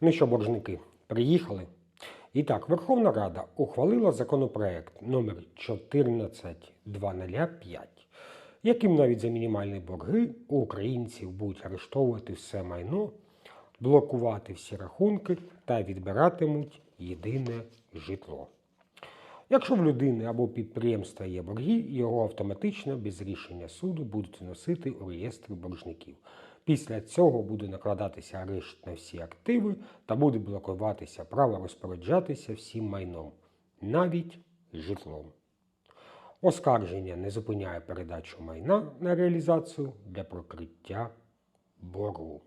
Ну що, боржники, приїхали? І так, Верховна Рада ухвалила законопроект номер 14205, яким навіть за мінімальні борги у українців будуть арештовувати все майно, блокувати всі рахунки та відбиратимуть єдине житло. Якщо в людини або підприємства є борги, його автоматично без рішення суду будуть вносити у реєстр боржників. Після цього буде накладатися арешт на всі активи та буде блокуватися право розпоряджатися всім майном, навіть житлом. Оскарження не зупиняє передачу майна на реалізацію для прокриття боргу.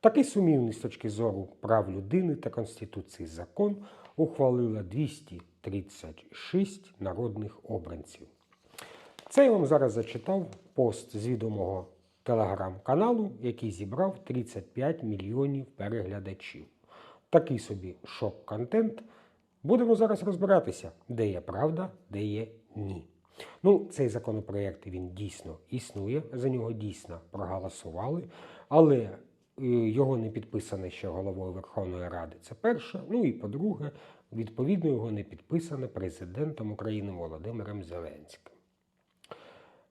Такий сумнівний з точки зору прав людини та Конституції закон ухвалило 236 народних обранців. Це я вам зараз зачитав пост з відомого телеграм-каналу, який зібрав 35 мільйонів переглядачів. Такий собі шок-контент. Будемо зараз розбиратися, де є правда, де є ні. Ну, цей законопроект він дійсно існує, за нього дійсно проголосували, але е, його не підписане ще головою Верховної Ради. Це перше. Ну і по-друге, відповідно, його не підписане президентом України Володимиром Зеленським.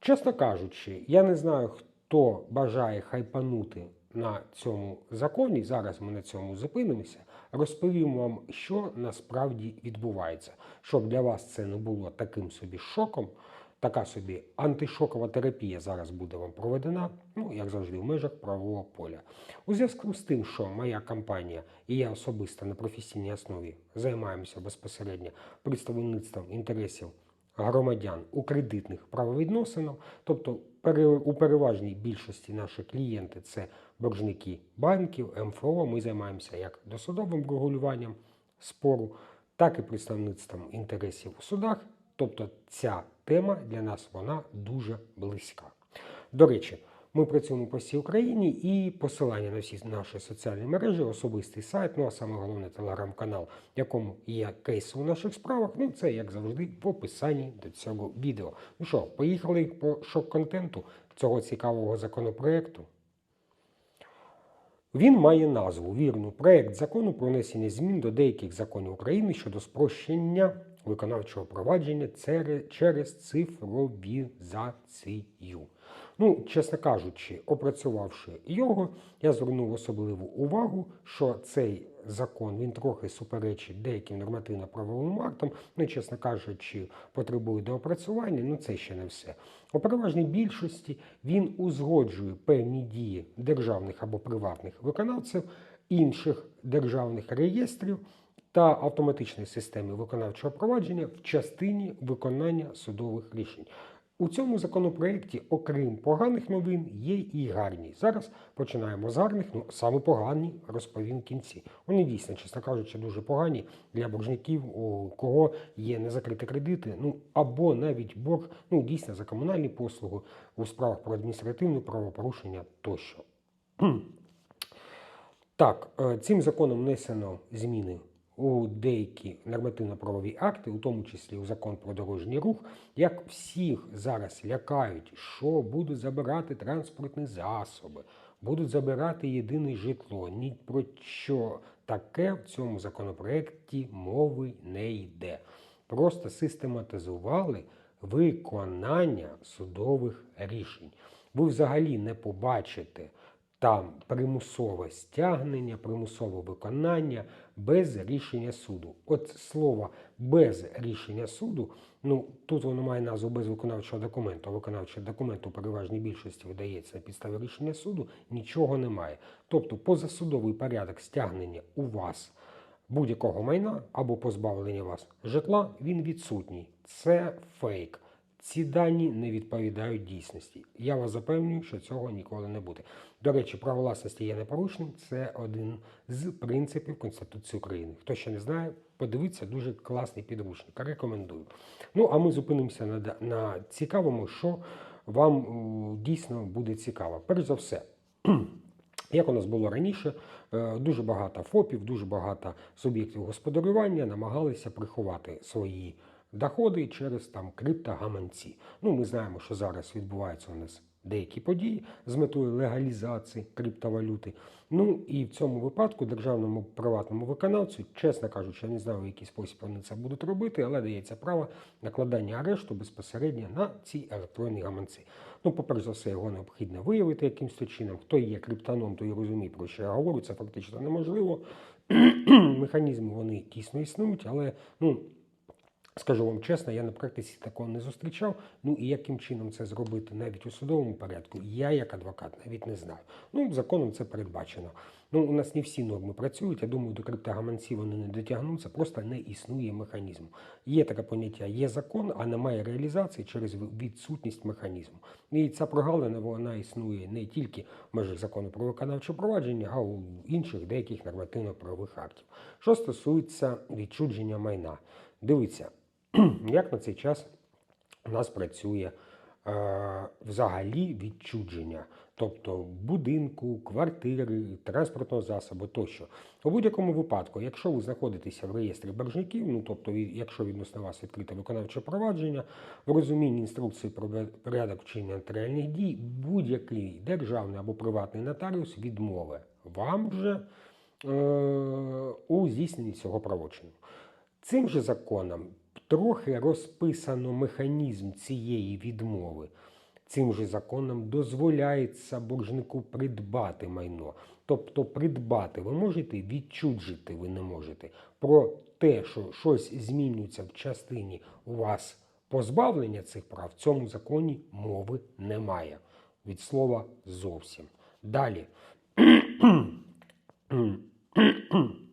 Чесно кажучи, я не знаю, хто бажає хайпанути на цьому законі. Зараз ми на цьому зупинимося. Розповім вам, що насправді відбувається, щоб для вас це не було таким собі шоком. Така собі антишокова терапія зараз буде вам проведена, ну як завжди, в межах правового поля. У зв'язку з тим, що моя компанія і я особисто на професійній основі займаємося безпосередньо представництвом інтересів громадян у кредитних правовідносинах, тобто у переважній більшості наші клієнти це боржники банків, МФО. Ми займаємося як досудовим регулюванням спору, так і представництвом інтересів у судах. Тобто ця тема для нас вона дуже близька. До речі, ми працюємо по всій Україні і посилання на всі наші соціальні мережі, особистий сайт, ну а саме головне телеграм-канал, в якому є кейси у наших справах. Ну це як завжди в описанні до цього відео. Ну що, поїхали по шок-контенту цього цікавого законопроекту. Він має назву вірну проект закону про внесення змін до деяких законів України щодо спрощення виконавчого провадження через цифровізацію. Ну, чесно кажучи, опрацювавши його, я звернув особливу увагу, що цей закон він трохи суперечить деяким нормативно-правовим актам. Ну, чесно кажучи, потребує доопрацювання. Ну, це ще не все. У переважній більшості він узгоджує певні дії державних або приватних виконавців, інших державних реєстрів та автоматичної системи виконавчого провадження в частині виконання судових рішень. У цьому законопроекті, окрім поганих новин, є і гарні. Зараз починаємо з гарних, ну саме погані розповім кінці. Вони дійсно, чесно кажучи, дуже погані для боржників, у кого є незакриті кредити, ну або навіть борг, ну дійсно за комунальні послуги у справах про адміністративне правопорушення тощо. Так, е, цим законом внесено зміни у деякі нормативно-правові акти, у тому числі у закон про дорожній рух, як всіх зараз лякають, що будуть забирати транспортні засоби, будуть забирати єдине житло. Ні про що таке в цьому законопроекті мови не йде. Просто систематизували виконання судових рішень. Ви взагалі не побачите там примусове стягнення, примусове виконання без рішення суду. От слово без рішення суду, ну тут воно має назву без виконавчого документу. а Виконавчий документ у переважній більшості видається на підставі рішення суду, нічого немає. Тобто позасудовий порядок стягнення у вас будь-якого майна або позбавлення вас житла, він відсутній. Це фейк. Ці дані не відповідають дійсності. Я вас запевнюю, що цього ніколи не буде. До речі, право власності є непорушним. Це один з принципів Конституції України. Хто ще не знає, подивіться дуже класний підручник. Рекомендую. Ну а ми зупинимося на, на цікавому, що вам дійсно буде цікаво. Перш за все. Як у нас було раніше, е, дуже багато ФОПів, дуже багато суб'єктів господарювання намагалися приховати свої доходи через там криптогаманці. Ну, ми знаємо, що зараз відбувається у нас деякі події з метою легалізації криптовалюти. Ну і в цьому випадку державному приватному виконавцю, чесно кажучи, я не знаю, в який спосіб вони це будуть робити, але дається право накладання арешту безпосередньо на ці електронні гаманці. Ну, по-перше за все, його необхідно виявити якимось чином. Хто є криптоном, той розуміє, про що я говорю. Це фактично неможливо. Механізми вони дійсно існують, але ну. Скажу вам чесно, я на практиці такого не зустрічав. Ну і яким чином це зробити навіть у судовому порядку, я як адвокат навіть не знаю. Ну, законом це передбачено. Ну, у нас не всі норми працюють. Я думаю, до криптогаманців вони не дотягнуться, просто не існує механізму. Є таке поняття, є закон, а немає реалізації через відсутність механізму. І ця прогалина вона існує не тільки в межах закону про виконавче провадження, а у інших деяких нормативно-правових актів. Що стосується відчудження майна, дивіться, як на цей час у нас працює е, взагалі відчудження, тобто будинку, квартири, транспортного засобу тощо. У будь-якому випадку, якщо ви знаходитеся в реєстрі боржників, ну тобто, якщо відносно вас відкрите виконавче провадження, в розумінні інструкції про порядок вчинення нотаріальних дій, будь-який державний або приватний нотаріус відмовить вам вже е, у здійсненні цього правочину. Цим же законом трохи розписано механізм цієї відмови. Цим же законом дозволяється боржнику придбати майно. Тобто придбати ви можете, відчуджити ви не можете. Про те, що щось змінюється в частині у вас позбавлення цих прав, в цьому законі мови немає. Від слова зовсім. Далі.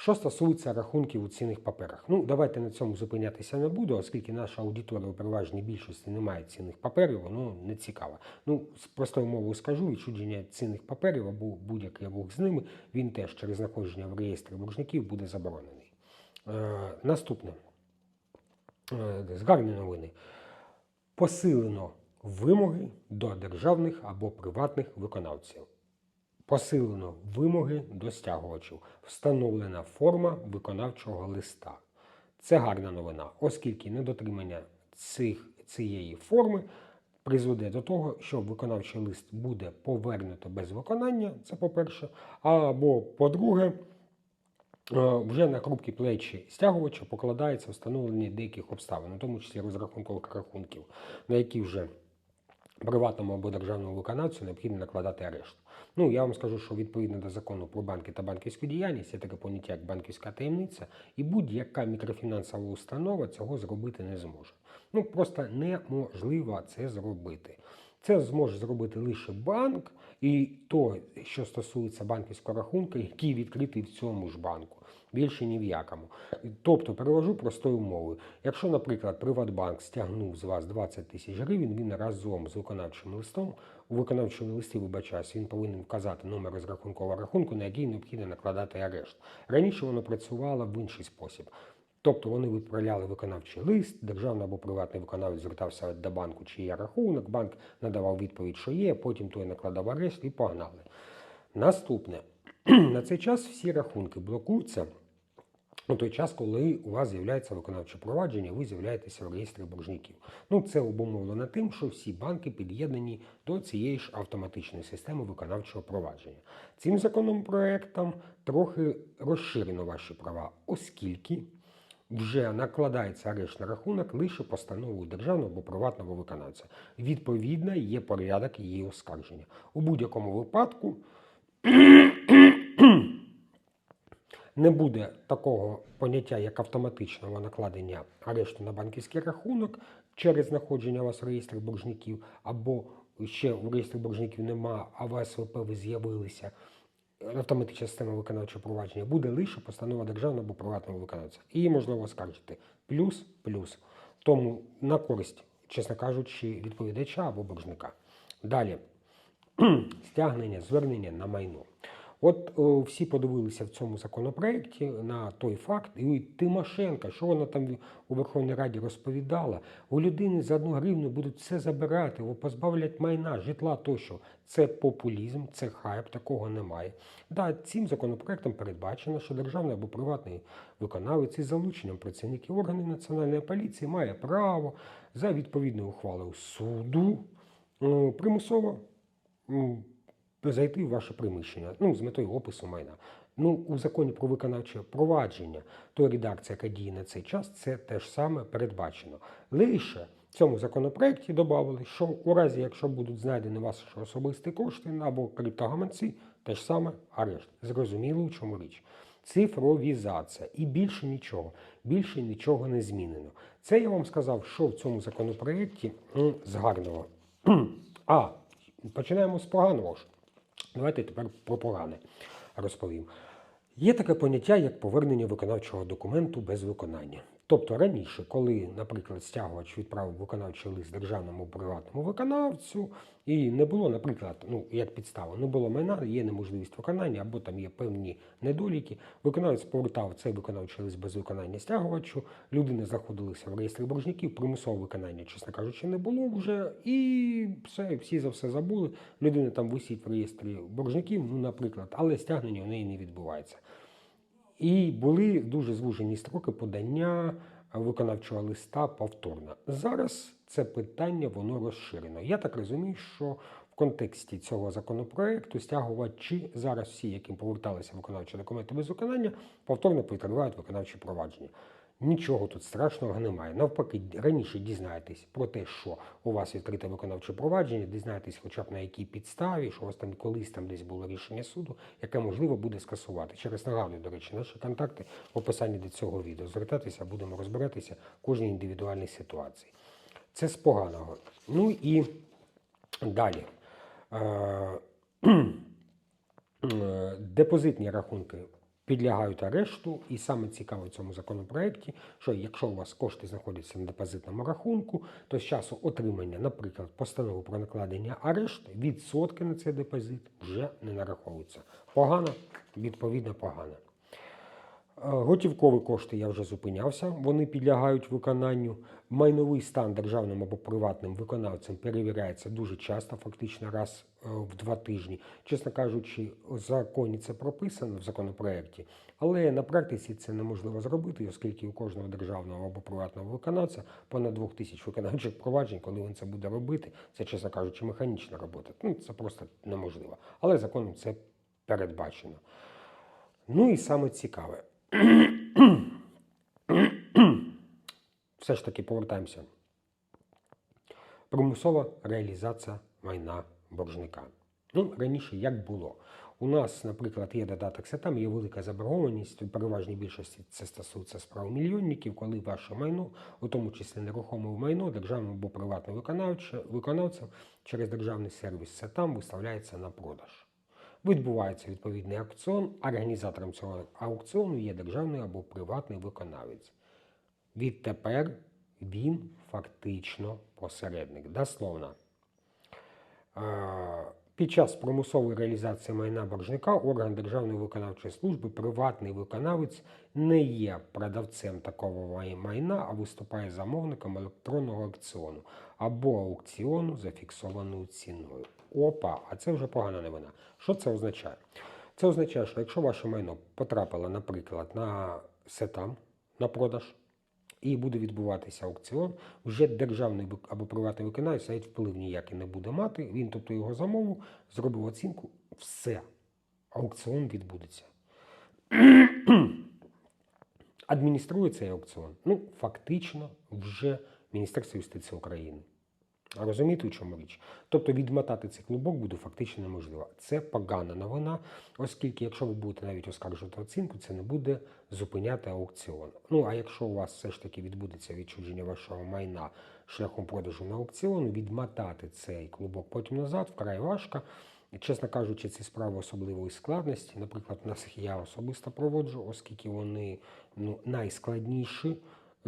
Що стосується рахунків у цінних паперах, ну давайте на цьому зупинятися не буду, оскільки наша аудиторія у переважній більшості не має цінних паперів, воно не цікаво. Ну, з простою мовою скажу, відчудження цінних паперів або будь-який рух з ними, він теж через знаходження в реєстрі боржників буде заборонений. Е, наступне. Е, гарні новини. Посилено вимоги до державних або приватних виконавців. Посилено вимоги до стягувачів. Встановлена форма виконавчого листа. Це гарна новина, оскільки недотримання цих, цієї форми призведе до того, що виконавчий лист буде повернуто без виконання, це по-перше, або по-друге, е, вже на хрупкі плечі стягувача покладається встановлення деяких обставин, у тому числі розрахункових рахунків, на які вже приватному або державному виконавцю необхідно накладати арешт. Ну, я вам скажу, що відповідно до закону про банки та банківську діяльність є таке поняття, як банківська таємниця, і будь-яка мікрофінансова установа цього зробити не зможе. Ну, просто неможливо це зробити. Це зможе зробити лише банк, і то, що стосується банківського рахунку, який відкритий в цьому ж банку. Більше ні в якому. Тобто, перевожу простою мовою. Якщо, наприклад, Приватбанк стягнув з вас 20 тисяч гривень, він разом з виконавчим листом, у виконавчому листі, вибачаюсь, він повинен вказати номер розрахункового рахунку, на який необхідно накладати арешт. Раніше воно працювало в інший спосіб. Тобто вони відправляли виконавчий лист, державний або приватний виконавець звертався до банку, чи є рахунок, банк надавав відповідь, що є, потім той накладав арешт і погнали. Наступне. На цей час всі рахунки блокуються у той час, коли у вас з'являється виконавче провадження, ви з'являєтеся в реєстрі боржників. Ну, це обумовлено тим, що всі банки під'єднані до цієї ж автоматичної системи виконавчого провадження. Цим законопроектом трохи розширено ваші права, оскільки вже накладається арешт на рахунок лише постановою державного або приватного виконавця. Відповідно, є порядок її оскарження. У будь-якому випадку не буде такого поняття, як автоматичного накладення арешту на банківський рахунок через знаходження вас в реєстрі боржників, або ще в реєстрі боржників нема, а в СВП ви з'явилися. Автоматична система виконавчого провадження буде лише постанова державного або приватного виконавця. Її можливо оскаржити. Плюс, плюс. Тому на користь, чесно кажучи, відповідача або боржника. Далі стягнення, звернення на майно. От о, всі подивилися в цьому законопроекті на той факт, і Тимошенка, що вона там у Верховній Раді розповідала, у людини за одну гривню будуть все забирати, позбавлять майна, житла тощо. Це популізм, це хайп, такого немає. Да, цим законопроектом передбачено, що державний або приватний виконавець із залученням працівників органів національної поліції має право за відповідною ухвалою суду е, примусово зайти в ваше приміщення ну, з метою опису майна. Ну, у законі про виконавче провадження, то редакція, яка діє на цей час, це теж саме передбачено. Лише в цьому законопроекті додали, що у разі, якщо будуть знайдені ваші особисті кошти або криптогаманці, те ж саме арешт. Зрозуміло, у чому річ. Цифровізація і більше нічого, більше нічого не змінено. Це я вам сказав, що в цьому законопроекті м, з гарного. А, починаємо з поганого. Давайте тепер про погане розповім. Є таке поняття, як повернення виконавчого документу без виконання. Тобто раніше, коли, наприклад, стягувач відправив виконавчий лист державному приватному виконавцю, і не було, наприклад, ну як підстава, не було майна, є неможливість виконання, або там є певні недоліки. Виконавець повертав цей виконавчий лист без виконання стягувачу, людини знаходилися в реєстрі боржників, примусового виконання, чесно кажучи, не було вже, і все, всі за все забули. Людина там висить в реєстрі боржників, ну, наприклад, але стягнення в неї не відбувається. І були дуже звужені строки подання виконавчого листа повторно. Зараз це питання воно розширено. Я так розумію, що в контексті цього законопроекту стягувачі зараз всі, яким поверталися виконавчі документи без виконання, повторно відкривають виконавчі провадження. Нічого тут страшного немає. Навпаки, раніше дізнаєтесь про те, що у вас відкрите виконавче провадження, дізнаєтесь хоча б на якій підставі, що у вас там колись там десь було рішення суду, яке можливо буде скасувати. Через нагадую, до речі, наші контакти в описанні до цього відео. Звертатися, будемо розбиратися в кожній індивідуальній ситуації. Це з поганого. Ну і далі. Е, Е, депозитні рахунки підлягають арешту, і саме цікаве в цьому законопроекті, що якщо у вас кошти знаходяться на депозитному рахунку, то з часу отримання, наприклад, постанови про накладення арешту, відсотки на цей депозит вже не нараховуються. Погано, відповідно, погано. Готівкові кошти я вже зупинявся, вони підлягають виконанню. Майновий стан державним або приватним виконавцем перевіряється дуже часто, фактично раз е, в два тижні. Чесно кажучи, в законі це прописано в законопроекті, але на практиці це неможливо зробити, оскільки у кожного державного або приватного виконавця понад двох тисяч виконавчих проваджень, коли він це буде робити, це, чесно кажучи, механічна робота. Ну, це просто неможливо. Але законом це передбачено. Ну і саме цікаве. Все ж таки повертаємося. Примусова реалізація майна боржника. Ну, раніше як було? У нас, наприклад, є додаток там є велика заборгованість. У переважній більшості це стосується справ мільйонників, коли ваше майно, у тому числі нерухоме майно, державним або приватним виконавцем через державний сервіс там виставляється на продаж. Відбувається відповідний аукціон. Організатором цього аукціону є державний або приватний виконавець. Відтепер він фактично посередник. Дословно. Під час примусової реалізації майна боржника орган Державної виконавчої служби, приватний виконавець не є продавцем такого майна, а виступає замовником електронного аукціону або аукціону за фіксованою ціною. Опа, а це вже погана новина. Що це означає? Це означає, що якщо ваше майно потрапило, наприклад, на сетам на продаж, і буде відбуватися аукціон, вже державний або приватний виконавець навіть вплив ніякий не буде мати. Він, тобто, його замову, зробив оцінку, все. Аукціон відбудеться. Адмініструє цей аукціон. Ну, фактично, вже Міністерство юстиції України. Розумієте, у чому річ? Тобто відмотати цей клубок буде фактично неможливо. Це погана новина, оскільки, якщо ви будете навіть оскаржувати оцінку, це не буде зупиняти аукціон. Ну а якщо у вас все ж таки відбудеться відчудження вашого майна шляхом продажу на аукціон, відмотати цей клубок потім назад вкрай важко. Чесно кажучи, ці справи особливої складності. Наприклад, у нас їх я особисто проводжу, оскільки вони ну, найскладніші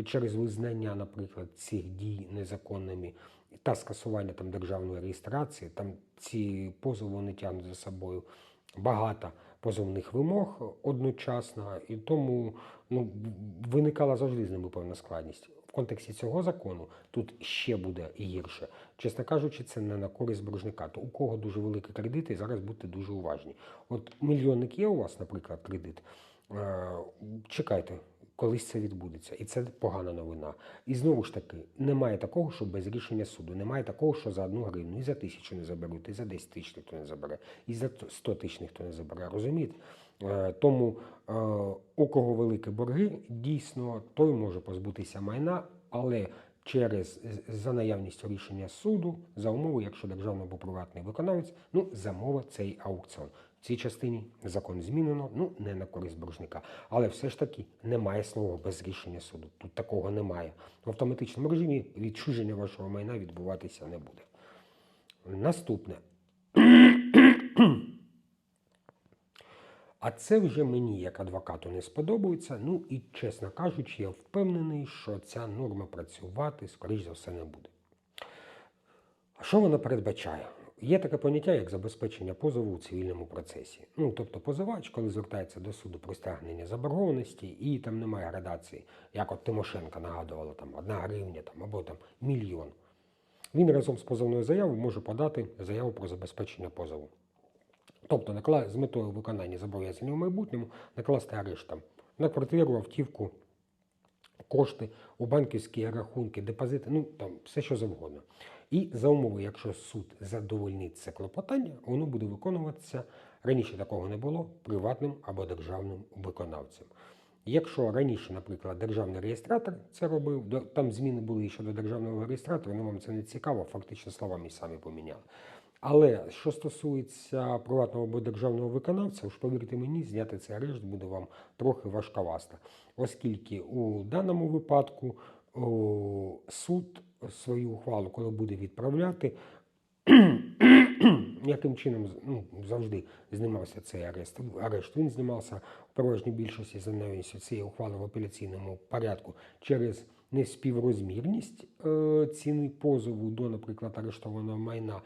через визнання, наприклад, цих дій незаконними та скасування там державної реєстрації. Там ці позови вони тягнуть за собою багато позовних вимог одночасно, і тому ну, виникала завжди з ними певна складність. В контексті цього закону тут ще буде гірше. Чесно кажучи, це не на користь боржника. То у кого дуже великі кредити, зараз будьте дуже уважні. От мільйонник є у вас, наприклад, кредит. Е, Чекайте, колись це відбудеться, і це погана новина. І знову ж таки, немає такого, що без рішення суду. Немає такого, що за одну гривну і за тисячу не заберуть, і за 10 тисяч ніхто не забере, і за 100 тисяч ніхто не забере. Розумієте? Е, Тому е, у кого великі борги, дійсно той може позбутися майна, але через за наявністю рішення суду за умови, якщо державний або приватний виконавець, ну замовив цей аукціон. Цій частині закон змінено, ну не на користь боржника. Але все ж таки немає слова без рішення суду. Тут такого немає. В автоматичному режимі відчуження вашого майна відбуватися не буде. Наступне. А це вже мені, як адвокату, не сподобається. Ну і, чесно кажучи, я впевнений, що ця норма працювати, скоріш за все, не буде. А що вона передбачає? Є таке поняття, як забезпечення позову у цивільному процесі. Ну, тобто позивач, коли звертається до суду про стягнення заборгованості, і там немає градації, як от Тимошенка нагадувала, там одна гривня там, або там мільйон. Він разом з позовною заявою може подати заяву про забезпечення позову. Тобто з метою виконання зобов'язань у майбутньому накласти арешт там, на квартиру, автівку, кошти у банківські рахунки, депозити, ну там все що завгодно. І за умови, якщо суд задовольнить це клопотання, воно буде виконуватися раніше такого не було приватним або державним виконавцем. Якщо раніше, наприклад, державний реєстратор це робив, там зміни були щодо державного реєстратора, ну вам це не цікаво, фактично словами самі поміняли. Але що стосується приватного або державного виконавця, уж повірте мені, зняти цей арешт буде вам трохи важковасто, оскільки у даному випадку суд свою ухвалу, коли буде відправляти, яким чином ну, завжди знімався цей арешт. Арешт він знімався в переважній більшості за наявністю цієї ухвали в апеляційному порядку через неспіврозмірність е, ціни позову до, наприклад, арештованого майна,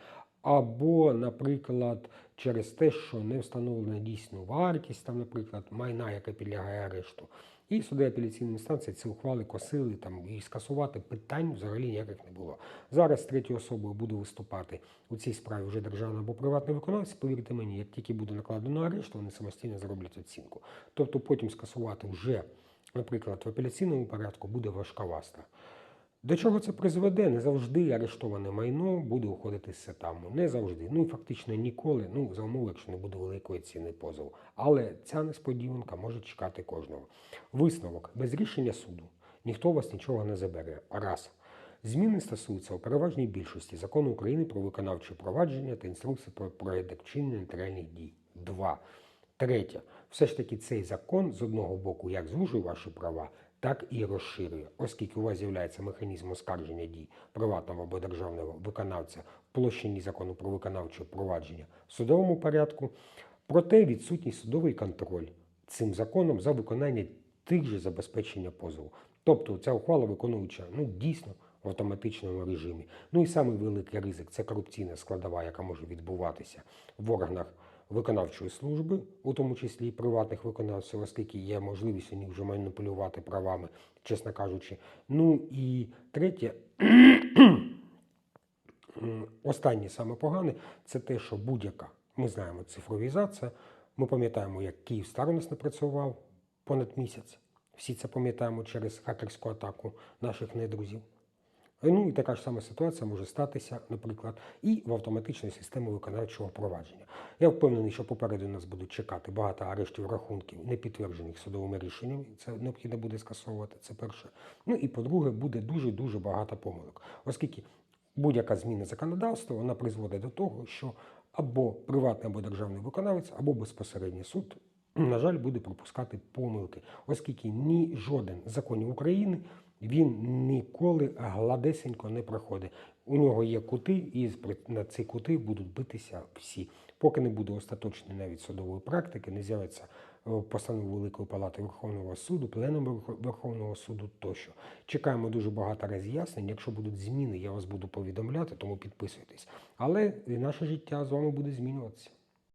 або, наприклад, через те, що не встановлена дійсну вартість, там, наприклад, майна, яке підлягає арешту. І суди апеляційної інстанції ці ухвали косили там і скасувати питань взагалі ніяких не було. Зараз третьою особою буде виступати у цій справі вже державна або приватний виконавець. Повірте мені, як тільки буде накладено арешт, вони самостійно зроблять оцінку. Тобто потім скасувати вже, наприклад, в апеляційному порядку буде важковасно. До чого це призведе? Не завжди арештоване майно буде уходити з сетаму. Не завжди. Ну і фактично ніколи, ну за умови, якщо не буде великої ціни позову. Але ця несподіванка може чекати кожного. Висновок без рішення суду ніхто у вас нічого не забере. Раз. Зміни стосуються у переважній більшості закону України про виконавче провадження та інструкції про порядок чинення нотаріальних дій. Два. Третє. Все ж таки цей закон з одного боку як звужує ваші права, так і розширює, оскільки у вас з'являється механізм оскарження дій приватного або державного виконавця в площині закону про виконавче провадження в судовому порядку. Проте відсутній судовий контроль цим законом за виконання тих же забезпечення позову. Тобто ця ухвала виконуюча ну, дійсно в автоматичному режимі. Ну і самий великий ризик це корупційна складова, яка може відбуватися в органах виконавчої служби, у тому числі і приватних виконавців, оскільки є можливість у них вже маніпулювати правами, чесно кажучи. Ну і третє, останнє саме погане, це те, що будь-яка, ми знаємо, цифровізація. Ми пам'ятаємо, як Київстар у нас не працював понад місяць. Всі це пам'ятаємо через хакерську атаку наших недрузів. Ну і така ж сама ситуація може статися, наприклад, і в автоматичній системі виконавчого провадження. Я впевнений, що попереду нас будуть чекати багато арештів рахунків, не підтверджених судовими рішеннями. Це необхідно буде скасовувати. Це перше. Ну і по-друге, буде дуже дуже багато помилок, оскільки будь-яка зміна законодавства вона призводить до того, що або приватний або державний виконавець, або безпосередньо суд, на жаль, буде пропускати помилки, оскільки ні жоден з законів України він ніколи гладесенько не проходить. У нього є кути, і на ці кути будуть битися всі. Поки не буде остаточної навіть судової практики, не з'явиться е, постанова Великої Палати Верховного суду, пленум Верховного суду тощо. Чекаємо дуже багато роз'яснень. Якщо будуть зміни, я вас буду повідомляти, тому підписуйтесь. Але наше життя з вами буде змінюватися.